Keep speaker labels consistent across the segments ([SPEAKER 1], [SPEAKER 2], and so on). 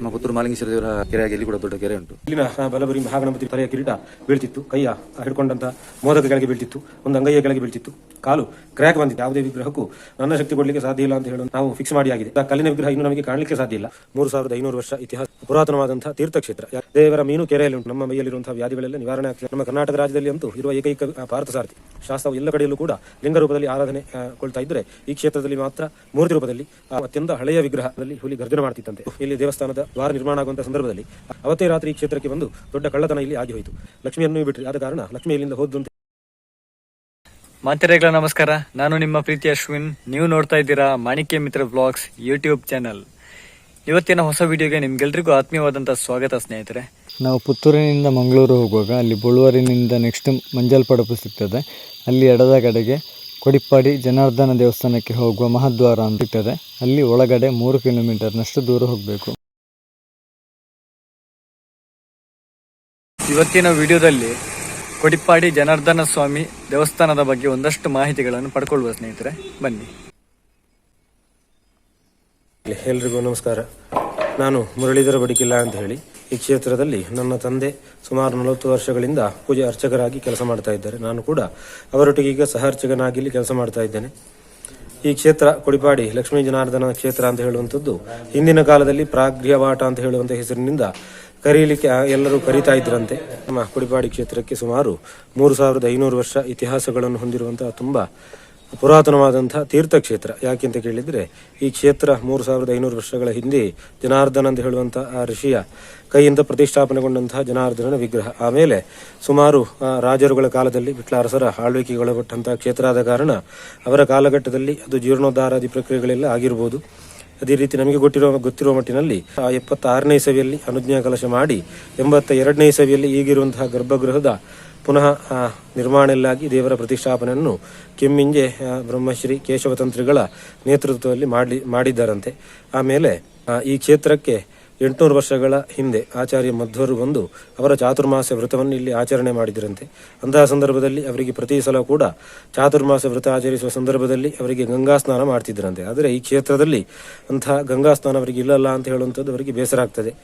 [SPEAKER 1] ನಮ್ಮ ಪುತ್ತೂರು ಮಾಲಿಂಗೇಶ್ವರ ದೇವರ ಕೆರೆಯಾಗಿ ಇಲ್ಲಿ ಕೂಡ ದೊಡ್ಡ ಕೆರೆ ಉಂಟು.
[SPEAKER 2] ಇಲ್ಲಿನ ಬಲಬರಿ ಮಹಾಗಣಪತಿ ತಲೆಯ ಕಿರೀಟ ಬೀಳ್ತಿತ್ತು. ಕೈಯ ಹಿಡ್ಕೊಂಡಂತ ಮೋದಕ ಕೆಳಗೆ ಬೀಳ್ತಿತ್ತು. ಒಂದು ಅಂಗೈಯ ಕೆಳಗೆ ಬೀಳ್ತಿತ್ತು. ಕಾಲು ಕ್ರ್ಯಾಕ್ ಬಂದಿತ್ತು. ಯಾವುದೇ ವಿಗ್ರಹಕ್ಕೂ ನನ್ನ ಶಕ್ತಿ ಕೊಡಲಿಕ್ಕೆ ಸಾಧ್ಯ ಇಲ್ಲ ಅಂತ ಹೇಳಿ ನಾವು ಫಿಕ್ಸ್ ಮಾಡಿ ಆಗಿದೆ ಕಲ್ಲಿನ ವಿಗ್ರಹ ಇನ್ನು ನಮಗೆ ಕಾಣಲಿಕ್ಕೆ ಸಾಧ್ಯ ಇಲ್ಲ. ಮೂರು ಸಾವಿರದ ಐನೂರು ವರ್ಷ ಇತಿಹಾಸ. ಪುರಾತನವಾದಂತಹ ತೀರ್ಥಕ್ಷೇತ್ರ. ದೇವರ ಮೀನು ಕೆರೆಯಲ್ಲಿ ಉಂಟು. ನಮ್ಮ ಮೈಯಲ್ಲಿರುವಂತಹ ವ್ಯಾಧಿಗಳೆಲ್ಲ ನಿವಾರಣೆ ಆಗ್ತದೆ. ನಮ್ಮ ಕರ್ನಾಟಕ ರಾಜ್ಯದಲ್ಲಿ ಅಂತೂ ಇರುವ ಏಕೈಕ ಭಾರತ ಸಾರಥಿ ಶಾಸ್ತ್ರವು ಎಲ್ಲ ಕಡೆಯಲ್ಲೂ ಕೂಡ ಲಿಂಗ ರೂಪದಲ್ಲಿ ಆರಾಧನೆ ಕೊಳ್ತಾ ಇದ್ದರೆ ಈ ಕ್ಷೇತ್ರದಲ್ಲಿ ಮಾತ್ರ ಮೂರ್ತಿ ರೂಪದಲ್ಲಿ ಅತ್ಯಂತ ಹಳೆಯ ವಿಗ್ರಹದಲ್ಲಿ ಹುಲಿ ಗರ್ಜನೆ ಮಾಡ್ತಿತ್ತಂತೆ. ಇಲ್ಲಿ ದೇವಸ್ಥಾನದ ದ್ವಾರ ನಿರ್ಮಾಣ ಆಗುವಂತಹ ಸಂದರ್ಭದಲ್ಲಿ ಅವತ್ತೇ ರಾತ್ರಿ ಈ ಕ್ಷೇತ್ರಕ್ಕೆ ಬಂದು ದೊಡ್ಡ ಕಳ್ಳತನ ಇಲ್ಲಿ ಆಗಿ ಹೋಯಿತು. ಲಕ್ಷ್ಮಿಯನ್ನು ಬಿಟ್ಟರೆ ಆದ ಕಾರಣ ಲಕ್ಷ್ಮಿ ಇಲ್ಲಿಂದ ಹೋದಂತೆ
[SPEAKER 3] ಮಾಂತರೇಗಳ ನಮಸ್ಕಾರ, ನಾನು ನಿಮ್ಮ ಪ್ರೀತಿ ಅಶ್ವಿನ್. ನೀವು ನೋಡ್ತಾ ಇದ್ದೀರಾ ಮಾಣಿಕ್ಯ ಮಿತ್ರ ಬ್ಲಾಗ್ಸ್ ಯೂಟ್ಯೂಬ್ ಚಾನಲ್. ಇವತ್ತಿನ ಹೊಸ ವಿಡಿಯೋಗೆ ನಿಮ್ಗೆಲ್ರಿಗೂ ಆತ್ಮೀಯವಾದಂತಹ ಸ್ವಾಗತ, ಸ್ನೇಹಿತರೆ.
[SPEAKER 4] ನಾವು ಪುತ್ತೂರಿನಿಂದ ಮಂಗಳೂರು ಹೋಗುವಾಗ ಅಲ್ಲಿ ಬುಳುವರಿನಿಂದ ನೆಕ್ಸ್ಟ್ ಮಂಜಲ್ಪಡಪು ಸಿಗ್ತದೆ. ಅಲ್ಲಿ ಎಡದ ಕಡೆಗೆ ಕೊಡಿಪ್ಪಾಡಿ ಜನಾರ್ದನ ದೇವಸ್ಥಾನಕ್ಕೆ ಹೋಗುವ ಮಹಾದ್ವಾರ ಅಂತ ಸಿಗ್ತದೆ. ಅಲ್ಲಿ ಒಳಗಡೆ ಮೂರು ಕಿಲೋಮೀಟರ್ನಷ್ಟು ದೂರ ಹೋಗಬೇಕು.
[SPEAKER 3] ಇವತ್ತಿನ ವಿಡಿಯೋದಲ್ಲಿ ಕೊಡಿಪ್ಪಾಡಿ ಜನಾರ್ದನ ಸ್ವಾಮಿ ದೇವಸ್ಥಾನದ ಬಗ್ಗೆ ಒಂದಷ್ಟು ಮಾಹಿತಿಗಳನ್ನು ಪಡ್ಕೊಳ್ಬೋದು ಸ್ನೇಹಿತರೆ ಬನ್ನಿ.
[SPEAKER 2] ಎಲ್ರಿಗೂ ನಮಸ್ಕಾರ. ನಾನು ಮುರಳೀಧರ ಬಡಿಕಿಲ್ಲ ಅಂತ ಹೇಳಿ. ಈ ಕ್ಷೇತ್ರದಲ್ಲಿ ನನ್ನ ತಂದೆ ಸುಮಾರು ನಲವತ್ತು ವರ್ಷಗಳಿಂದ ಪೂಜೆ ಅರ್ಚಕರಾಗಿ ಕೆಲಸ ಮಾಡ್ತಾ ಇದ್ದಾರೆ. ನಾನು ಕೂಡ ಅವರೊಟ್ಟಿಗೆ ಈಗ ಸಹ ಅರ್ಚಕನಾಗಿ ಇಲ್ಲಿ ಕೆಲಸ ಮಾಡ್ತಾ ಇದ್ದೇನೆ. ಈ ಕ್ಷೇತ್ರ ಕೊಡಿಪಾಡಿ ಲಕ್ಷ್ಮೀ ಜನಾರ್ದನ ಕ್ಷೇತ್ರ ಅಂತ ಹೇಳುವಂಥದ್ದು ಹಿಂದಿನ ಕಾಲದಲ್ಲಿ ಪ್ರಾಗ್ರ್ಯವಾಟ ಅಂತ ಹೇಳುವಂಥ ಹೆಸರಿನಿಂದ ಕರೀಲಿಕ್ಕೆ ಎಲ್ಲರೂ ಕರೀತಾ ಇದ್ರಂತೆ. ನಮ್ಮ ಕುಡಿಪಾಡಿ ಕ್ಷೇತ್ರಕ್ಕೆ ಸುಮಾರು ಮೂರು ಸಾವಿರದ ಐನೂರು ವರ್ಷ ಇತಿಹಾಸಗಳನ್ನು ಹೊಂದಿರುವಂತಹ ತುಂಬಾ ಪುರಾತನವಾದಂತಹ ತೀರ್ಥಕ್ಷೇತ್ರ. ಯಾಕೆಂತ ಕೇಳಿದ್ರೆ, ಈ ಕ್ಷೇತ್ರ ಮೂರು ಸಾವಿರದ ಐನೂರು ವರ್ಷಗಳ ಹಿಂದೆ ಜನಾರ್ದನ ಅಂತ ಹೇಳುವಂತಹ ಆ ಋಷಿಯ ಕೈಯಿಂದ ಪ್ರತಿಷ್ಠಾಪನೆಗೊಂಡಂತಹ ಜನಾರ್ದನನ ವಿಗ್ರಹ. ಆಮೇಲೆ ಸುಮಾರು ರಾಜರುಗಳ ಕಾಲದಲ್ಲಿ ವಿಟ್ಲಾರಸರ ಆಳ್ವಿಕೆಗೆ ಕ್ಷೇತ್ರ ಆದ ಕಾರಣ ಅವರ ಕಾಲಘಟ್ಟದಲ್ಲಿ ಅದು ಜೀರ್ಣೋದ್ಧಾರಾದಿ ಪ್ರಕ್ರಿಯೆಗಳೆಲ್ಲ ಆಗಿರ್ಬೋದು. ಅದೇ ರೀತಿ ನಮಗೆ ಗೊತ್ತಿರೋ, ಗೊತ್ತಿರುವ ಮಟ್ಟಿನಲ್ಲಿ ಆ ಎಪ್ಪತ್ತಾರನೇ ಇಸವಿಯಲ್ಲಿ ಅನುಜ್ಞಾ ಕಲಶ ಮಾಡಿ, ಎಂಬತ್ತ ಎರಡನೇ ಇಸವಿಯಲ್ಲಿ ಈಗಿರುವಂತಹ ಗರ್ಭಗೃಹದ ಪುನಃ ನಿರ್ಮಾಣ ಎಲ್ಲಾಗಿ ದೇವರ ಪ್ರತಿಷ್ಠಾಪನೆಯನ್ನು ಕೆಮ್ಮಿಂಜೆ ಬ್ರಹ್ಮಶ್ರೀ ಕೇಶವತಂತ್ರಿಗಳ ನೇತೃತ್ವದಲ್ಲಿ ಮಾಡಿ ಮಾಡಿದ್ದಾರಂತೆ. ಆಮೇಲೆ ಈ ಕ್ಷೇತ್ರಕ್ಕೆ ಎಂಟುನೂರು ವರ್ಷಗಳ ಹಿಂದೆ ಆಚಾರ್ಯ ಮಧ್ವರು ಬಂದು ಅವರ ಚಾತುರ್ಮಾಸ ವ್ರತವನ್ನು ಇಲ್ಲಿ ಆಚರಣೆ ಮಾಡಿದರಂತೆ ಅಂತಹ ಸಂದರ್ಭದಲ್ಲಿ ಅವರಿಗೆ ಪ್ರತಿ ಸಲ ಕೂಡ ಚಾತುರ್ಮಾಸ ವ್ರತ ಆಚರಿಸುವ ಸಂದರ್ಭದಲ್ಲಿ ಅವರಿಗೆ ಗಂಗಾ ಸ್ನಾನ ಮಾಡ್ತಿದ್ದರಂತೆ. ಆದರೆ ಈ ಕ್ಷೇತ್ರದಲ್ಲಿ ಅಂತಹ ಗಂಗಾ ಸ್ನಾನ ಅವರಿಗೆ ಇಲ್ಲಲ್ಲ ಅಂತ ಹೇಳುವಂಥದ್ದು ಅವರಿಗೆ ಬೇಸರ ಆಗ್ತದೆ.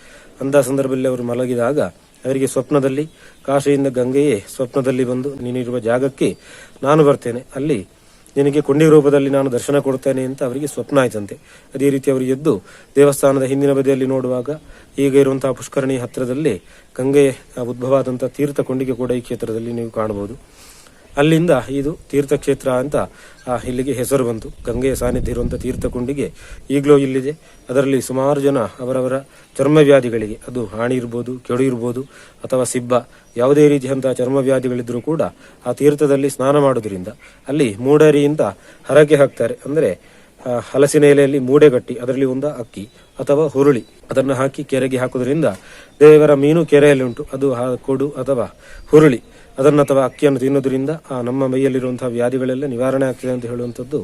[SPEAKER 2] ಅಂತಹ ಸಂದರ್ಭದಲ್ಲಿ ಅವರು ಮಲಗಿದಾಗ ಅವರಿಗೆ ಸ್ವಪ್ನದಲ್ಲಿ, ಕಾಶಿಯಿಂದ ಗಂಗೆಯೇ ಸ್ವಪ್ನದಲ್ಲಿ ಬಂದು ನೀನಿರುವ ಜಾಗಕ್ಕೆ ನಾನು ಬರ್ತೇನೆ. ಅಲ್ಲಿ ನಿನಗೆ ಕೊಂಡಿ ರೂಪದಲ್ಲಿ ನಾನು ದರ್ಶನ ಕೊಡ್ತೇನೆ ಅಂತ ಅವರಿಗೆ ಸ್ವಪ್ನ ಆಯ್ತಂತೆ. ಅದೇ ರೀತಿ ಅವರು ಎದ್ದು ದೇವಸ್ಥಾನದ ಹಿಂದಿನ ಬದಿಯಲ್ಲಿ ನೋಡುವಾಗ ಈಗ ಇರುವಂತಹ ಪುಷ್ಕರಣಿ ಹತ್ತಿರದಲ್ಲಿ ಗಂಗೆ ಉದ್ಭವಾದಂತಹ ತೀರ್ಥ ಕೊಂಡಿಗೆ ಕೂಡ ಈ ಕ್ಷೇತ್ರದಲ್ಲಿ ನೀವು ಕಾಣಬಹುದು. ಅಲ್ಲಿಂದ ಇದು ತೀರ್ಥಕ್ಷೇತ್ರ ಅಂತ ಇಲ್ಲಿಗೆ ಹೆಸರು ಬಂತು. ಗಂಗೆಯ ಸಾನ್ನಿಧ್ಯ ಇರುವಂಥ ತೀರ್ಥಕುಂಡಿಗೆ ಈಗಲೂ ಇಲ್ಲಿದೆ. ಅದರಲ್ಲಿ ಸುಮಾರು ಜನ ಅವರವರ ಚರ್ಮವ್ಯಾಧಿಗಳಿಗೆ, ಅದು ಹಾಣಿ ಇರ್ಬೋದು, ಕೆಡು ಇರ್ಬೋದು, ಅಥವಾ ಸಿಬ್ಬ, ಯಾವುದೇ ರೀತಿಯಂತಹ ಚರ್ಮವ್ಯಾಧಿಗಳಿದ್ದರೂ ಕೂಡ ಆ ತೀರ್ಥದಲ್ಲಿ ಸ್ನಾನ ಮಾಡೋದ್ರಿಂದ ಅಲ್ಲಿ ಮೂಡರಿಯಿಂದ ಹರಕೆ ಹಾಕ್ತಾರೆ. ಅಂದರೆ ಹಲಸಿನ ಎಲೆಯಲ್ಲಿ ಮೂಡೆ ಕಟ್ಟಿ, ಅದರಲ್ಲಿ ಒಂದು ಅಕ್ಕಿ ಅಥವಾ ಹುರುಳಿ ಅದನ್ನು ಹಾಕಿ ಕೆರೆಗೆ ಹಾಕುವುದರಿಂದ ದೇವರ ಮೀನು ಕೆರೆಯಲ್ಲಿ ಉಂಟು ಅದು ಕೊಡು ಅಥವಾ ಹುರುಳಿ. ಅದನ್ನು ಅಥವಾ ಅಕ್ಕಿಯನ್ನು ತಿನ್ನೋದ್ರಿಂದ ನಮ್ಮ ಮೈಯಲ್ಲಿರುವಂತಹ ವ್ಯಾಧಿಗಳೆಲ್ಲ ನಿವಾರಣೆ ಆಗ್ತದೆ ಅಂತ ಹೇಳುವಂಥದ್ದು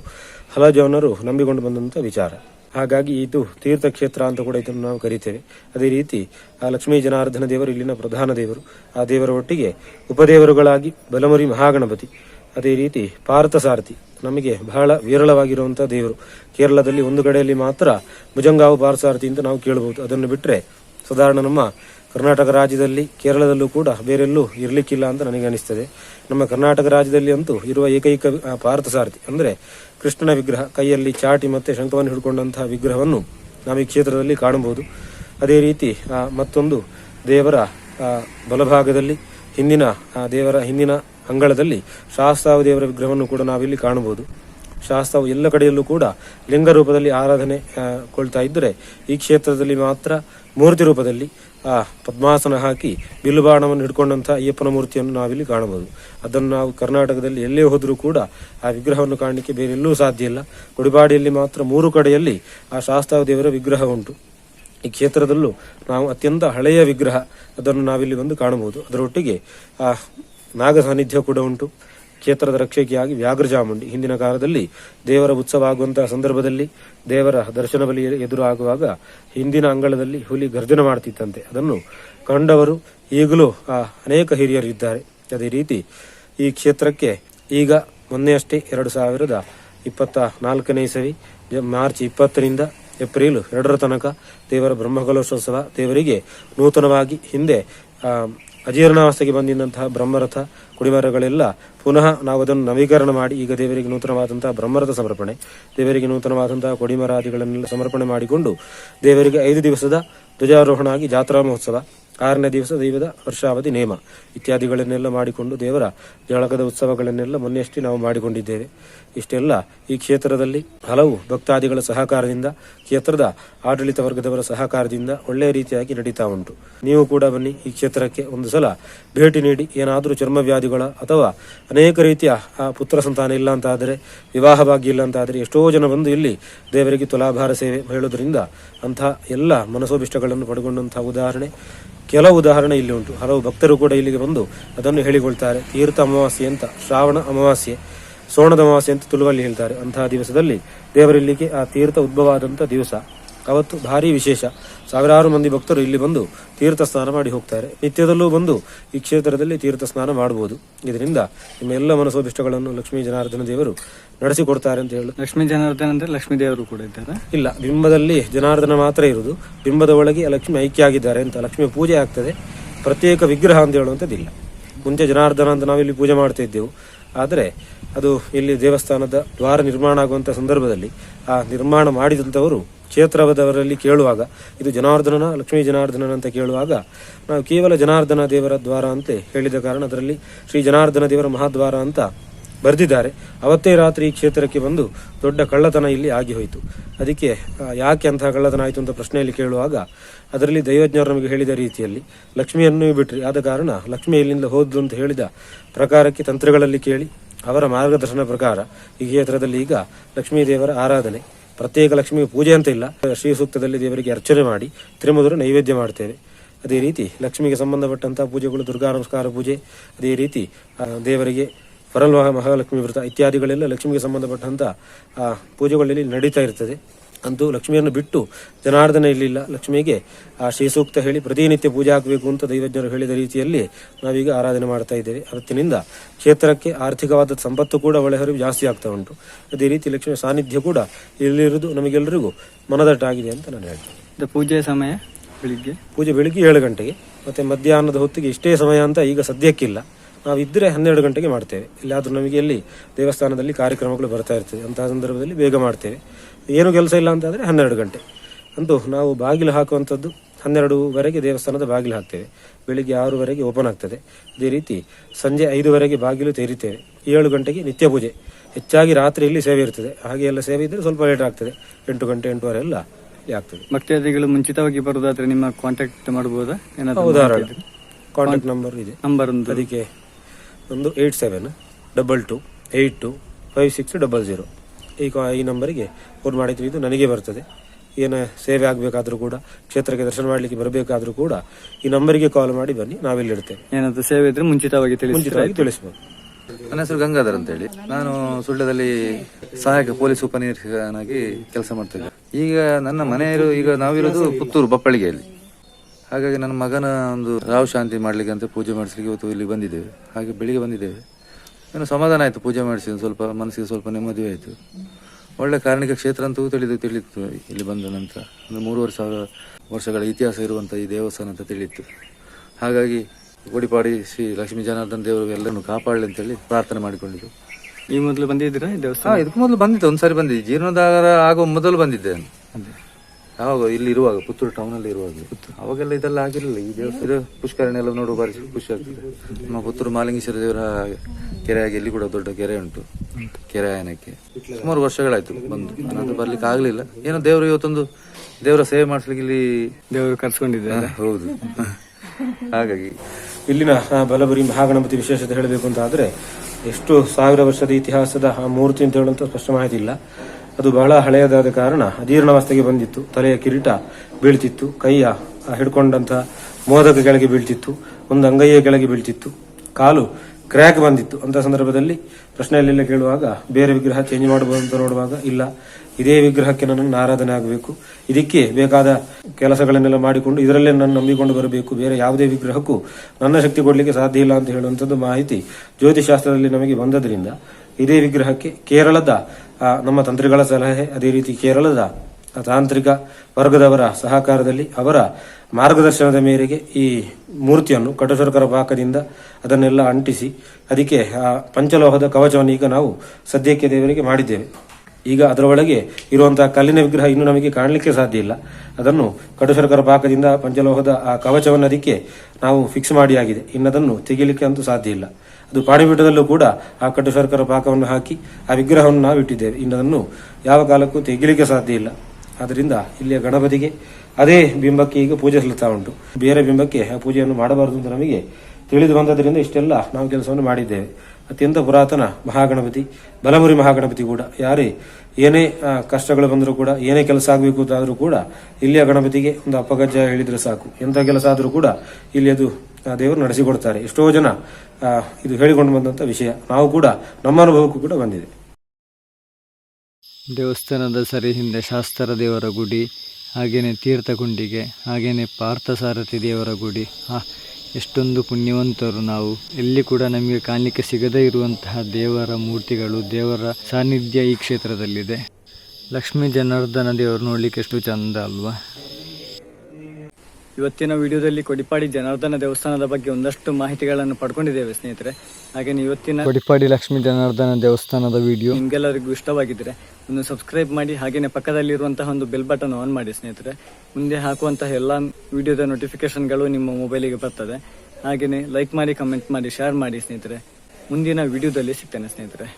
[SPEAKER 2] ಹಲಜವನರು ನಂಬಿಕೊಂಡು ಬಂದಂಥ ವಿಚಾರ. ಹಾಗಾಗಿ ಇದು ತೀರ್ಥಕ್ಷೇತ್ರ ಅಂತ ಕೂಡ ಇದನ್ನು ನಾವು ಕರಿತೇವೆ. ಅದೇ ರೀತಿ ಆ ಲಕ್ಷ್ಮೀ ಜನಾರ್ದನ ದೇವರು ಇಲ್ಲಿನ ಪ್ರಧಾನ ದೇವರು. ಆ ದೇವರ ಒಟ್ಟಿಗೆ ಉಪದೇವರುಗಳಾಗಿ ಬಲಮುರಿ ಮಹಾಗಣಪತಿ, ಅದೇ ರೀತಿ ಪಾರ್ಥಸಾರಥಿ, ನಮಗೆ ಬಹಳ ವಿರಳವಾಗಿರುವಂತಹ ದೇವರು. ಕೇರಳದಲ್ಲಿ ಒಂದು ಕಡೆಯಲ್ಲಿ ಮಾತ್ರ ಭುಜಂಗಾವು ಪಾರ್ಥಸಾರಥಿ ಅಂತ ನಾವು ಕೇಳಬಹುದು. ಅದನ್ನು ಬಿಟ್ಟರೆ ಸಾಧಾರಣ ನಮ್ಮ ಕರ್ನಾಟಕ ರಾಜ್ಯದಲ್ಲಿ ಕೇರಳದಲ್ಲೂ ಕೂಡ ಬೇರೆಲ್ಲೂ ಇರಲಿಕ್ಕಿಲ್ಲ ಅಂತ ನನಗೆ ಅನಿಸ್ತದೆ. ನಮ್ಮ ಕರ್ನಾಟಕ ರಾಜ್ಯದಲ್ಲಿ ಅಂತೂ ಇರುವ ಏಕೈಕ ಪಾರ್ಥ ಸಾರಥಿ ಅಂದರೆ ಕೃಷ್ಣನ ವಿಗ್ರಹ, ಕೈಯಲ್ಲಿ ಚಾಟಿ ಮತ್ತು ಶಂಖವನ್ನು ಹಿಡ್ಕೊಂಡಂತಹ ವಿಗ್ರಹವನ್ನು ನಾವು ಈ ಕ್ಷೇತ್ರದಲ್ಲಿ ಕಾಣಬಹುದು. ಅದೇ ರೀತಿ ಮತ್ತೊಂದು ದೇವರ ಬಲಭಾಗದಲ್ಲಿ, ಹಿಂದಿನ ದೇವರ ಹಿಂದಿನ ಅಂಗಳದಲ್ಲಿ ಶಾಸ್ತಾವ ದೇವರ ವಿಗ್ರಹವನ್ನು ಕೂಡ ನಾವಿಲ್ಲಿ ಕಾಣಬಹುದು. ಶಾಸ್ತ್ರವು ಎಲ್ಲ ಕಡೆಯಲ್ಲೂ ಕೂಡ ಲಿಂಗ ರೂಪದಲ್ಲಿ ಆರಾಧನೆ ಕೊಳ್ತಾ ಇದ್ದರೆ ಈ ಕ್ಷೇತ್ರದಲ್ಲಿ ಮಾತ್ರ ಮೂರ್ತಿ ರೂಪದಲ್ಲಿ, ಆ, ಪದ್ಮಾಸನ ಹಾಕಿ ಬಿಲ್ಲುಬಾಣವನ್ನು ಹಿಡ್ಕೊಂಡಂತಹ ಅಯ್ಯಪ್ಪನ ಮೂರ್ತಿಯನ್ನು ನಾವಿಲ್ಲಿ ಕಾಣಬಹುದು. ಅದನ್ನು ನಾವು ಕರ್ನಾಟಕದಲ್ಲಿ ಎಲ್ಲೇ ಹೋದರೂ ಕೂಡ ಆ ವಿಗ್ರಹವನ್ನು ಕಾಣಲಿಕ್ಕೆ ಬೇರೆ ಎಲ್ಲೂ ಸಾಧ್ಯ ಇಲ್ಲ. ಗುಡಿಬಾಡಿಯಲ್ಲಿ ಮಾತ್ರ ಮೂರು ಕಡೆಯಲ್ಲಿ ಆ ಶಾಸ್ತಾವ ದೇವರ ವಿಗ್ರಹ ಉಂಟು. ಈ ಕ್ಷೇತ್ರದಲ್ಲೂ ನಾವು ಅತ್ಯಂತ ಹಳೆಯ ವಿಗ್ರಹ ಅದನ್ನು ನಾವಿಲ್ಲಿ ಬಂದು ಕಾಣಬಹುದು. ಅದರೊಟ್ಟಿಗೆ, ಆ, ನಾಗ ಸಾನ್ನಿಧ್ಯ ಕೂಡ ಉಂಟು. ಕ್ಷೇತ್ರದ ರಕ್ಷಕಿಯಾಗಿ ವ್ಯಾಘ್ರಜಾಮುಂಡಿ ಹಿಂದಿನ ಕಾಲದಲ್ಲಿ ದೇವರ ಉತ್ಸವ ಆಗುವಂತಹ ಸಂದರ್ಭದಲ್ಲಿ ದೇವರ ದರ್ಶನ ಬಲಿ ಎದುರಾಗುವಾಗ ಹಿಂದಿನ ಅಂಗಳದಲ್ಲಿ ಹುಲಿ ಗರ್ಜನೆ ಮಾಡ್ತಿತ್ತಂತೆ. ಅದನ್ನು ಕಂಡವರು ಈಗಲೂ ಆ ಅನೇಕ ಹಿರಿಯರಿದ್ದಾರೆ. ಅದೇ ರೀತಿ ಈ ಕ್ಷೇತ್ರಕ್ಕೆ ಈಗ ಮೊನ್ನೆಯಷ್ಟೇ ಎರಡು ಸಾವಿರದ ಇಪ್ಪತ್ತ ನಾಲ್ಕನೇ ಇಸವಿ ಮಾರ್ಚ್ ಇಪ್ಪತ್ತರಿಂದ ಏಪ್ರಿಲ್ ಎರಡರ ತನಕ ದೇವರ ಬ್ರಹ್ಮಕಲೋತ್ಸವ ದೇವರಿಗೆ ನೂತನವಾಗಿ ಹಿಂದೆ ಅಜೀರ್ಣಾವಸ್ಥೆಗೆ ಬಂದಿದ್ದಂತಹ ಬ್ರಹ್ಮರಥ ಕುಡಿಮರಗಳೆಲ್ಲ ಪುನಃ ನಾವು ಅದನ್ನು ನವೀಕರಣ ಮಾಡಿ ಈಗ ದೇವರಿಗೆ ನೂತನವಾದಂತಹ ಬ್ರಹ್ಮರಥ ಸಮರ್ಪಣೆ, ದೇವರಿಗೆ ನೂತನವಾದಂತಹ ಕೊಡಿಮರಾದಿಗಳನ್ನೆಲ್ಲ ಸಮರ್ಪಣೆ ಮಾಡಿಕೊಂಡು ದೇವರಿಗೆ ಐದು ದಿವಸದ ಧ್ವಜಾರೋಹಣ ಆಗಿ ಜಾತ್ರಾ ಮಹೋತ್ಸವ, ಆರನೇ ದಿವಸ ದೈವದ ವರ್ಷಾವಧಿ ನೇಮ ಇತ್ಯಾದಿಗಳನ್ನೆಲ್ಲ ಮಾಡಿಕೊಂಡು ದೇವರ ಜಳಕದ ಉತ್ಸವಗಳನ್ನೆಲ್ಲ ಮೊನ್ನೆಯಷ್ಟೇ ನಾವು ಮಾಡಿಕೊಂಡಿದ್ದೇವೆ. ಇಷ್ಟೆಲ್ಲ ಈ ಕ್ಷೇತ್ರದಲ್ಲಿ ಹಲವು ಭಕ್ತಾದಿಗಳ ಸಹಕಾರದಿಂದ, ಕ್ಷೇತ್ರದ ಆಡಳಿತ ವರ್ಗದವರ ಸಹಕಾರದಿಂದ ಒಳ್ಳೆಯ ರೀತಿಯಾಗಿ ನಡೀತಾ ಉಂಟು. ನೀವು ಕೂಡ ಬನ್ನಿ ಈ ಕ್ಷೇತ್ರಕ್ಕೆ ಒಂದು ಸಲ ಭೇಟಿ ನೀಡಿ, ಏನಾದರೂ ಚರ್ಮ ವ್ಯಾಧಿಗಳ ಅಥವಾ ಅನೇಕ ರೀತಿಯ ಪುತ್ರ ಸಂತಾನ ಇಲ್ಲ ಅಂತ ಆದರೆ ವಿವಾಹ ಭಾಗ್ಯ ಇಲ್ಲ ಅಂತ ಆದರೆ ಎಷ್ಟೋ ಜನ ಬಂದು ಇಲ್ಲಿ ದೇವರಿಗೆ ತುಲಾಭಾರ ಸೇವೆ ಹೇಳುವುದರಿಂದ ಅಂತಹ ಎಲ್ಲ ಮನಸೋಭಿಷ್ಟಗಳನ್ನು ಪಡೆಗೊಂಡಂತಹ ಉದಾಹರಣೆ, ಕೆಲವು ಉದಾಹರಣೆ ಇಲ್ಲಿ ಉಂಟು. ಹಲವು ಭಕ್ತರು ಕೂಡ ಇಲ್ಲಿಗೆ ಬಂದು ಅದನ್ನು ಹೇಳಿಕೊಳ್ತಾರೆ. ತೀರ್ಥ ಅಮಾವಾಸ್ಯೆ ಅಂತ ಶ್ರಾವಣ ಅಮಾವಾಸ್ಯೆ. ಸೋಣದ ಅಮಾವಾಸ್ಯೆ ಅಂತ ತುಳುವಲ್ಲಿ ಹೇಳ್ತಾರೆ. ಅಂತಹ ದಿವಸದಲ್ಲಿ ದೇವರಿಲ್ಲಿಗೆ ಆ ತೀರ್ಥ ಉದ್ಭವ ಆದಂಥ ದಿವಸ. ಅವತ್ತು ಭಾರಿ ವಿಶೇಷ. ಸಾವಿರಾರು ಮಂದಿ ಭಕ್ತರು ಇಲ್ಲಿ ಬಂದು ತೀರ್ಥ ಸ್ನಾನ ಮಾಡಿ ಹೋಗ್ತಾರೆ. ನಿತ್ಯದಲ್ಲೂ ಬಂದು ಈ ಕ್ಷೇತ್ರದಲ್ಲಿ ತೀರ್ಥ ಸ್ನಾನ ಮಾಡಬಹುದು ಇದರಿಂದ ನಿಮ್ಮ ಎಲ್ಲ ಮನಸೋಭಿಷ್ಟಗಳನ್ನು ಲಕ್ಷ್ಮೀ ಜನಾರ್ದನ ದೇವರು ನಡೆಸಿಕೊಡ್ತಾರೆ ಅಂತ ಹೇಳಿ.
[SPEAKER 3] ಲಕ್ಷ್ಮೀ ಜನಾರ್ದನ ಅಂದ್ರೆ ಲಕ್ಷ್ಮೀ ದೇವರು ಕೂಡ ಇದ್ದಾರೆ?
[SPEAKER 2] ಇಲ್ಲ ಬಿಂಬದಲ್ಲಿ ಜನಾರ್ದನ ಮಾತ್ರ ಇರುವುದು. ಬಿಂಬದ ಒಳಗೆ ಲಕ್ಷ್ಮಿ ಐಕ್ಯ ಆಗಿದ್ದಾರೆ ಅಂತ ಲಕ್ಷ್ಮಿ ಪೂಜೆ ಆಗ್ತದೆ. ಪ್ರತ್ಯೇಕ ವಿಗ್ರಹ ಅಂತ ಹೇಳುವಂಥದ್ದಿಲ್ಲ. ಮುಂಚೆ ಜನಾರ್ದನ ಅಂತ ನಾವಿಲ್ಲಿ ಪೂಜೆ ಮಾಡ್ತಾ ಇದ್ದೆವು. ಆದರೆ ಅದು ಇಲ್ಲಿ ದೇವಸ್ಥಾನದ ದ್ವಾರ ನಿರ್ಮಾಣ ಆಗುವಂಥ ಸಂದರ್ಭದಲ್ಲಿ ಆ ನಿರ್ಮಾಣ ಮಾಡಿದಂಥವರು ಕ್ಷೇತ್ರದವರಲ್ಲಿ ಕೇಳುವಾಗ, ಇದು ಜನಾರ್ದನ ಲಕ್ಷ್ಮೀ ಜನಾರ್ದನ ಅಂತ ಕೇಳುವಾಗ, ನಾವು ಕೇವಲ ಜನಾರ್ದನ ದೇವರ ದ್ವಾರ ಅಂತ ಹೇಳಿದ ಕಾರಣ ಅದರಲ್ಲಿ ಶ್ರೀ ಜನಾರ್ದನ ದೇವರ ಮಹಾದ್ವಾರ ಅಂತ ಬರೆದಿದ್ದಾರೆ. ಅವತ್ತೇ ರಾತ್ರಿ ಈ ಕ್ಷೇತ್ರಕ್ಕೆ ಬಂದು ದೊಡ್ಡ ಕಳ್ಳತನ ಇಲ್ಲಿ ಆಗಿ ಹೋಯಿತು. ಅದಕ್ಕೆ ಯಾಕೆ ಅಂತಹ ಕಳ್ಳತನ ಆಯಿತು ಅಂತ ಪ್ರಶ್ನೆಯಲ್ಲಿ ಕೇಳುವಾಗ, ಅದರಲ್ಲಿ ದೈವಜ್ಞರು ನಮಗೆ ಹೇಳಿದ ರೀತಿಯಲ್ಲಿ, ಲಕ್ಷ್ಮಿಯನ್ನು ಬಿಟ್ರಿ. ಆದ ಕಾರಣ ಲಕ್ಷ್ಮಿ ಇಲ್ಲಿಂದ ಹೋದ್ದು ಅಂತ ಹೇಳಿದ ಪ್ರಕಾರಕ್ಕೆ ತಂತ್ರಗಳಲ್ಲಿ ಕೇಳಿ, ಅವರ ಮಾರ್ಗದರ್ಶನ ಪ್ರಕಾರ ಈ ಕ್ಷೇತ್ರದಲ್ಲಿ ಈಗ ಲಕ್ಷ್ಮೀ ದೇವರ ಆರಾಧನೆ. ಪ್ರತ್ಯೇಕ ಲಕ್ಷ್ಮಿ ಪೂಜೆ ಅಂತ ಇಲ್ಲ. ಶ್ರೀ ಸೂಕ್ತದಲ್ಲಿ ದೇವರಿಗೆ ಅರ್ಚನೆ ಮಾಡಿ ತಿರುಮಧುರ ನೈವೇದ್ಯ ಮಾಡ್ತೇವೆ. ಅದೇ ರೀತಿ ಲಕ್ಷ್ಮಿಗೆ ಸಂಬಂಧಪಟ್ಟಂತಹ ಪೂಜೆಗಳು ದುರ್ಗಾ ನಮಸ್ಕಾರ ಪೂಜೆ. ಅದೇ ರೀತಿ ದೇವರಿಗೆ ಪರಲ್ ಮಹಾ ಮಹಾಲಕ್ಷ್ಮಿ ವ್ರತ ಇತ್ಯಾದಿಗಳೆಲ್ಲ ಲಕ್ಷ್ಮಿಗೆ ಸಂಬಂಧಪಟ್ಟಂಥ ಆ ಪೂಜೆಗಳಲ್ಲಿ ನಡೀತಾ ಇರ್ತದೆ. ಅಂತೂ ಲಕ್ಷ್ಮಿಯನ್ನು ಬಿಟ್ಟು ಜನಾರ್ದನ ಇರಲಿಲ್ಲ. ಲಕ್ಷ್ಮಿಗೆ ಆ ಶ್ರೀಸೂಕ್ತ ಹೇಳಿ ಪ್ರತಿನಿತ್ಯ ಪೂಜೆ ಆಗಬೇಕು ಅಂತ ದೈವಜ್ಞರು ಹೇಳಿದ ರೀತಿಯಲ್ಲಿ ನಾವೀಗ ಆರಾಧನೆ ಮಾಡ್ತಾ ಇದ್ದೇವೆ. ಅವತ್ತಿನಿಂದ ಕ್ಷೇತ್ರಕ್ಕೆ ಆರ್ಥಿಕವಾದ ಸಂಪತ್ತು ಕೂಡ ಒಳಹರಿವು ಜಾಸ್ತಿ ಆಗ್ತಾ ಉಂಟು. ಅದೇ ರೀತಿ ಲಕ್ಷ್ಮಿಯ ಸಾನ್ನಿಧ್ಯ ಕೂಡ ಇಲ್ಲಿರುವುದು ನಮಗೆಲ್ಲರಿಗೂ ಮನದಟ್ಟಾಗಿದೆ ಅಂತ ನಾನು ಹೇಳ್ತೇನೆ.
[SPEAKER 3] ಪೂಜೆ ಸಮಯ ಬೆಳಿಗ್ಗೆ?
[SPEAKER 2] ಪೂಜೆ ಬೆಳಿಗ್ಗೆ ಏಳು ಗಂಟೆಗೆ. ಮತ್ತೆ ಮಧ್ಯಾಹ್ನದ ಹೊತ್ತಿಗೆ ಇಷ್ಟೇ ಸಮಯ ಅಂತ ಈಗ ಸದ್ಯಕ್ಕಿಲ್ಲ. ನಾವು ಇದ್ರೆ ಹನ್ನೆರಡು ಗಂಟೆಗೆ ಮಾಡ್ತೇವೆ. ಇಲ್ಲಾದರೂ ನಮಗೆ ಎಲ್ಲಿ ದೇವಸ್ಥಾನದಲ್ಲಿ ಕಾರ್ಯಕ್ರಮಗಳು ಬರ್ತಾ ಇರ್ತದೆ. ಅಂತಹ ಸಂದರ್ಭದಲ್ಲಿ ಬೇಗ ಮಾಡ್ತೇವೆ. ಏನು ಕೆಲಸ ಇಲ್ಲ ಅಂತಾದರೆ ಹನ್ನೆರಡು ಗಂಟೆ. ಅಂತೂ ನಾವು ಬಾಗಿಲು ಹಾಕುವಂಥದ್ದು ಹನ್ನೆರಡುವರೆಗೆ ದೇವಸ್ಥಾನದ ಬಾಗಿಲು ಹಾಕ್ತೇವೆ. ಬೆಳಿಗ್ಗೆ ಆರೂವರೆಗೆ ಓಪನ್ ಆಗ್ತದೆ. ಅದೇ ರೀತಿ ಸಂಜೆ ಐದುವರೆಗೆ ಬಾಗಿಲು ತೆರೀತೇವೆ. ಏಳು ಗಂಟೆಗೆ ನಿತ್ಯ ಪೂಜೆ. ಹೆಚ್ಚಾಗಿ ರಾತ್ರಿಯಲ್ಲಿ ಸೇವೆ ಇರ್ತದೆ. ಹಾಗೆ ಎಲ್ಲ ಸೇವೆ ಇದ್ದರೆ ಸ್ವಲ್ಪ ಲೇಟ್ ಆಗ್ತದೆ. ಎಂಟು ಗಂಟೆ ಎಂಟುವರೆ ಎಲ್ಲ ಇಲ್ಲಿ ಆಗ್ತದೆ.
[SPEAKER 3] ಭಕ್ತಾದಿಗಳು ಮುಂಚಿತವಾಗಿ ಬರೋದಾದರೆ ನಿಮ್ಮ ಕಾಂಟ್ಯಾಕ್ಟ್ ಮಾಡಬಹುದಾ ಏನಾದ್ರು
[SPEAKER 2] ಉದಾಹರಣೆ ಕಾಂಟ್ಯಾಕ್ಟ್ ನಂಬರ್ ಇದೆ.
[SPEAKER 3] ನಂಬರ್
[SPEAKER 2] ಅದಕ್ಕೆ ಒಂದು eight seven double two eight two five six double zero. ಈ ಕಾ ಈ ನಂಬರಿಗೆ ಫೋನ್ ಮಾಡಿದ್ರೆ ಇದು ನನಗೆ ಬರ್ತದೆ. ಏನು ಸೇವೆ ಆಗಬೇಕಾದ್ರೂ ಕೂಡ ಕ್ಷೇತ್ರಕ್ಕೆ ದರ್ಶನ ಮಾಡಲಿಕ್ಕೆ ಬರಬೇಕಾದ್ರೂ ಕೂಡ ಈ ನಂಬರಿಗೆ ಕಾಲ್ ಮಾಡಿ ಬನ್ನಿ ನಾವಿಲ್ಲಿ ಇಡ್ತೇವೆ.
[SPEAKER 3] ಏನಾದರೂ ಸೇವೆ ಇದ್ರೆ ಮುಂಚಿತವಾಗಿ ತಿಳಿಸಿ
[SPEAKER 2] ಮುಂಚಿತವಾಗಿ ತಿಳಿಸ್ಬೋದು.
[SPEAKER 1] ನನ್ನ ಹೆಸರು ಗಂಗಾಧರ್ ಅಂತ ಹೇಳಿ. ನಾನು ಸುಳ್ಳ್ಯದಲ್ಲಿ ಸಹಾಯಕ ಪೊಲೀಸ್ ಉಪನಿರೀಕ್ಷಕನಾಗಿ ಕೆಲಸ ಮಾಡ್ತಿದ್ದೆ. ಈಗ ನನ್ನ ಮನೆಯವರು ಈಗ ನಾವಿರೋದು ಪುತ್ತೂರು ಬಪ್ಪಳಿಗೆಯಲ್ಲಿ ಹಾಗಾಗಿ ನನ್ನ ಮಗನ ಒಂದು ರಾವ್ ಶಾಂತಿ ಮಾಡ್ಲಿಕ್ಕೆ ಅಂತ ಪೂಜೆ ಮಾಡಿಸ್ಲಿಕ್ಕೆ ಇವತ್ತು ಇಲ್ಲಿ ಬಂದಿದ್ದೇವೆ. ಹಾಗೆ ಬೆಳಿಗ್ಗೆ ಬಂದಿದ್ದೇವೆ. ಏನೋ ಸಮಾಧಾನ ಆಯಿತು ಪೂಜೆ ಮಾಡಿಸಿ ಸ್ವಲ್ಪ ಮನಸ್ಸಿಗೆ ಸ್ವಲ್ಪ ನೆಮ್ಮದಿ ಆಯಿತು. ಒಳ್ಳೆ ಕಾರಣಿಕ ಕ್ಷೇತ್ರ ಅಂತೂ ತಿಳಿದು ತಿಳಿತು ಇಲ್ಲಿ ಬಂದ ನಂತರ. ಒಂದು ಮೂರುವರೆ ಸಾವಿರ ವರ್ಷಗಳ ಇತಿಹಾಸ ಇರುವಂಥ ಈ ದೇವಸ್ಥಾನ ಅಂತ ತಿಳಿಯಿತು ಹಾಗಾಗಿ ಗುಡಿಪಾಡಿ ಶ್ರೀ ಲಕ್ಷ್ಮೀ ಜನಾರ್ದನ್ ದೇವರು ಎಲ್ಲರನ್ನು ಕಾಪಾಡಲಿ ಅಂತೇಳಿ ಪ್ರಾರ್ಥನೆ ಮಾಡಿಕೊಂಡಿದ್ದು.
[SPEAKER 3] ಈ ಮೊದಲು ಬಂದಿದ್ದೀರಾ ದೇವಸ್ಥಾನ?
[SPEAKER 1] ಇದಕ್ಕೂ ಮೊದಲು ಬಂದಿದ್ದೆ ಒಂದ್ಸಾರಿ ಬಂದಿದ್ದೆ. ಜೀರ್ಣೋದ್ಧಾರ ಆಗೋ ಮೊದಲು ಬಂದಿದ್ದೆ ನಾನು. ಯಾವಾಗ ಇಲ್ಲಿ ಇರುವಾಗ ಪುತ್ತೂರು ಟೌನ್ ಅಲ್ಲಿ ಇರುವಾಗ. ಅವಾಗೆಲ್ಲ ಇದೆಲ್ಲ ಆಗಿರಲಿಲ್ಲ. ಈ ದೇವಸ್ಥಾನ ಪುಷ್ಕರಣೆ ಎಲ್ಲ ನೋಡುವ ಬಾರಿ ಖುಷಿ ಆಗ್ತದೆ. ನಮ್ಮ ಪುತ್ತೂರು ಮಾಲಿಂಗೇಶ್ವರ ದೇವರ ಕೆರೆಯಾಗಿ ಇಲ್ಲಿ ಕೂಡ ದೊಡ್ಡ ಕೆರೆ ಉಂಟು. ಕೆರೆ ಆಯನಕ್ಕೆ. ಸುಮಾರು ವರ್ಷಗಳಾಯ್ತು ಬಂದು. ನಾನು ಬರ್ಲಿಕ್ಕೆ ಆಗ್ಲಿಲ್ಲ. ಏನೋ ದೇವರು ಇವತ್ತೊಂದು ದೇವರ ಸೇವೆ ಮಾಡಿಸ್ಲಿಕ್ಕೆ ಇಲ್ಲಿ
[SPEAKER 3] ದೇವರು ಕರ್ಸ್ಕೊಂಡಿದ್ದಾರೆ.
[SPEAKER 1] ಹೌದು. ಹಾಗಾಗಿ.
[SPEAKER 2] ಇಲ್ಲಿನ ಬಲಬರಿ ಮಹಾಗಣಪತಿ ವಿಶೇಷತೆ ಹೇಳಬೇಕು ಅಂತ ಆದರೆ ಎಷ್ಟು ಸಾವಿರ ವರ್ಷದ ಇತಿಹಾಸದ ಆ ಮೂರ್ತಿ ಅಂತ ಹೇಳುವಂಥ ಸ್ಪಷ್ಟ ಮಾಹಿತಿ ಇಲ್ಲ. ಅದು ಬಹಳ ಹಳೆಯದಾದ ಕಾರಣ ಅಜೀರ್ಣಾವಸ್ಥೆಗೆ ಬಂದಿತ್ತು. ತಲೆಯ ಕಿರೀಟ ಬೀಳ್ತಿತ್ತು. ಕೈಯ ಹಿಡ್ಕೊಂಡಂತ ಮೋದಕ ಕೆಳಗೆ ಬೀಳ್ತಿತ್ತು. ಒಂದು ಅಂಗೈಯ ಕೆಳಗೆ ಬೀಳ್ತಿತ್ತು. ಕಾಲು ಕ್ರ್ಯಾಕ್ ಬಂದಿತ್ತು. ಅಂತ ಸಂದರ್ಭದಲ್ಲಿ ಪ್ರಶ್ನೆಯಲ್ಲೆಲ್ಲ ಕೇಳುವಾಗ ಬೇರೆ ವಿಗ್ರಹ ಚೇಂಜ್ ಮಾಡಬಹುದು ಅಂತ ನೋಡುವಾಗ, ಇಲ್ಲ, ಇದೇ ವಿಗ್ರಹಕ್ಕೆ ನನ್ನನ್ನು ಆರಾಧನೆ ಆಗಬೇಕು. ಇದಕ್ಕೆ ಬೇಕಾದ ಕೆಲಸಗಳನ್ನೆಲ್ಲ ಮಾಡಿಕೊಂಡು ಇದರಲ್ಲೇ ನಾನು ನಂಬಿಕೊಂಡು ಬರಬೇಕು. ಬೇರೆ ಯಾವುದೇ ವಿಗ್ರಹಕ್ಕೂ ನನ್ನ ಶಕ್ತಿ ಕೊಡಲಿಕ್ಕೆ ಸಾಧ್ಯ ಇಲ್ಲ ಅಂತ ಹೇಳುವಂಥದ್ದು ಮಾಹಿತಿ ಜ್ಯೋತಿಷಾಸ್ತ್ರದಲ್ಲಿ ನಮಗೆ ಬಂದದ್ರಿಂದ ಇದೇ ವಿಗ್ರಹಕ್ಕೆ ಕೇರಳದ ನಮ್ಮ ತಂತ್ರಿಗಳ ಸಲಹೆ ಅದೇ ರೀತಿ ಕೇರಳದ ತಾಂತ್ರಿಕ ವರ್ಗದವರ ಸಹಕಾರದಲ್ಲಿ ಅವರ ಮಾರ್ಗದರ್ಶನದ ಮೇರೆಗೆ ಈ ಮೂರ್ತಿಯನ್ನು ಕಟಸರ್ಕರ ಪಾಕದಿಂದ ಅದನ್ನೆಲ್ಲ ಅಂಟಿಸಿ, ಅದಕ್ಕೆ ಆ ಪಂಚಲೋಹದ ಕವಚವನ್ನು ಈಗ ನಾವು ಸದ್ಯಕ್ಕೆ ದೇವರಿಗೆ ಮಾಡಿದ್ದೇವೆ. ಈಗ ಅದರೊಳಗೆ ಇರುವಂತಹ ಕಲ್ಲಿನ ವಿಗ್ರಹ ಇನ್ನು ನಮಗೆ ಕಾಣಲಿಕ್ಕೆ ಸಾಧ್ಯ ಇಲ್ಲ. ಅದನ್ನು ಕಟುಸರ್ಕರ ಪಾಕದಿಂದ ಪಂಚಲೋಹದ ಆ ಕವಚವನ್ನು ಅದಕ್ಕೆ ನಾವು ಫಿಕ್ಸ್ ಮಾಡಿ ಆಗಿದೆ. ಇನ್ನದನ್ನು ತೆಗೆಯಲಿಕ್ಕೆ ಅಂತೂ ಸಾಧ್ಯ ಇಲ್ಲ. ಅದು ಪಾಣಿಪೀಠದಲ್ಲೂ ಕೂಡ ಆ ಕಟುಸರ್ಕರ ಪಾಕವನ್ನು ಹಾಕಿ ಆ ವಿಗ್ರಹವನ್ನು ನಾವು ಇಟ್ಟಿದ್ದೇವೆ. ಇನ್ನದನ್ನು ಯಾವ ಕಾಲಕ್ಕೂ ತೆಗಿಲಿಕ್ಕೆ ಸಾಧ್ಯ ಇಲ್ಲ. ಆದ್ದರಿಂದ ಇಲ್ಲಿಯ ಗಣಪತಿಗೆ ಅದೇ ಬಿಂಬಕ್ಕೆ ಈಗ ಪೂಜೆ ಸಲ್ಲುತ್ತಾ ಉಂಟು. ಬೇರೆ ಬಿಂಬಕ್ಕೆ ಆ ಪೂಜೆಯನ್ನು ಮಾಡಬಾರದು ಅಂತ ನಮಗೆ ತಿಳಿದು ಬಂದದರಿಂದ ಇಷ್ಟೆಲ್ಲ ನಾವು ಕೆಲಸವನ್ನು ಮಾಡಿದ್ದೇವೆ. ಅತ್ಯಂತ ಪುರಾತನ ಮಹಾಗಣಪತಿ, ಬಲಮುರಿ ಮಹಾಗಣಪತಿ ಕೂಡ. ಯಾರೇ ಏನೇ ಕಷ್ಟಗಳು ಬಂದರೂ ಕೂಡ, ಏನೇ ಕೆಲಸ ಆಗಬೇಕು ಅಂತಾದರೂ ಕೂಡ ಇಲ್ಲಿಯ ಗಣಪತಿಗೆ ಒಂದು ಅಪಗಜ್ಜ ಹೇಳಿದರೆ ಸಾಕು. ಎಂಥ ಕೆಲಸ ಆದರೂ ಕೂಡ ಇಲ್ಲಿ ಅದು ದೇವರು ನಡೆಸಿಕೊಡ್ತಾರೆ. ಎಷ್ಟೋ ಜನ ಇದು ಹೇಳಿಕೊಂಡು ಬಂದಂಥ ವಿಷಯ. ನಾವು ಕೂಡ, ನಮ್ಮ ಅನುಭವಕ್ಕೂ ಕೂಡ ಬಂದಿದೆ.
[SPEAKER 4] ದೇವಸ್ಥಾನದ ಸರಿ ಹಿಂದೆ ಶಾಸ್ತ್ರ ದೇವರ ಗುಡಿ ಹಾಗೆಯೇ ತೀರ್ಥಗುಂಡಿಗೆ ಹಾಗೆಯೇ ಪಾರ್ಥಸಾರಥಿ ದೇವರ ಗುಡಿ. ಎಷ್ಟೊಂದು ಪುಣ್ಯವಂತರು ನಾವು. ಎಲ್ಲಿ ಕೂಡ ನಮಗೆ ಕಾಣಲಿಕ್ಕೆ ಸಿಗದೇ ಇರುವಂತಹ ದೇವರ ಮೂರ್ತಿಗಳು, ದೇವರ ಸಾನ್ನಿಧ್ಯ ಈ ಕ್ಷೇತ್ರದಲ್ಲಿದೆ. ಲಕ್ಷ್ಮೀ ಜನಾರ್ದನ ದೇವರು ನೋಡಲಿಕ್ಕೆ ಎಷ್ಟು ಚಂದ ಅಲ್ವಾ.
[SPEAKER 3] ಇವತ್ತಿನ ವಿಡಿಯೋದಲ್ಲಿ ಕೊಡಿಪಾಡಿ ಜನಾರ್ದನ ದೇವಸ್ಥಾನದ ಬಗ್ಗೆ ಒಂದಷ್ಟು ಮಾಹಿತಿಗಳನ್ನು ಪಡ್ಕೊಂಡಿದ್ದೇವೆ ಸ್ನೇಹಿತರೆ. ಹಾಗೆ ಇವತ್ತಿನ
[SPEAKER 4] ಕೊಡಿಪಾಡಿ ಲಕ್ಷ್ಮೀ ಜನಾರ್ದನ ದೇವಸ್ಥಾನದ ವಿಡಿಯೋ.
[SPEAKER 3] ನಿಮ್ಗೆಲ್ಲರಿಗೂ ಇಷ್ಟವಾಗಿದ್ರೆ ಒಂದು ಸಬ್ಸ್ಕ್ರೈಬ್ ಮಾಡಿ ಹಾಗೇನೆ ಪಕ್ಕದಲ್ಲಿರುವಂತಹ ಒಂದು ಬೆಲ್ ಬಟನ್ ಆನ್ ಮಾಡಿ ಸ್ನೇಹಿತರೆ. ಮುಂದೆ ಹಾಕುವಂತಹ ಎಲ್ಲ ವಿಡಿಯೋದ ನೋಟಿಫಿಕೇಶನ್ಗಳು ನಿಮ್ಮ ಮೊಬೈಲಿಗೆ ಬರ್ತದೆ. ಹಾಗೆಯೇ ಲೈಕ್ ಮಾಡಿ ಕಮೆಂಟ್ ಮಾಡಿ ಶೇರ್ ಮಾಡಿ ಸ್ನೇಹಿತರೆ. ಮುಂದಿನ ವಿಡಿಯೋದಲ್ಲಿ ಸಿಗ್ತೇನೆ ಸ್ನೇಹಿತರೆ.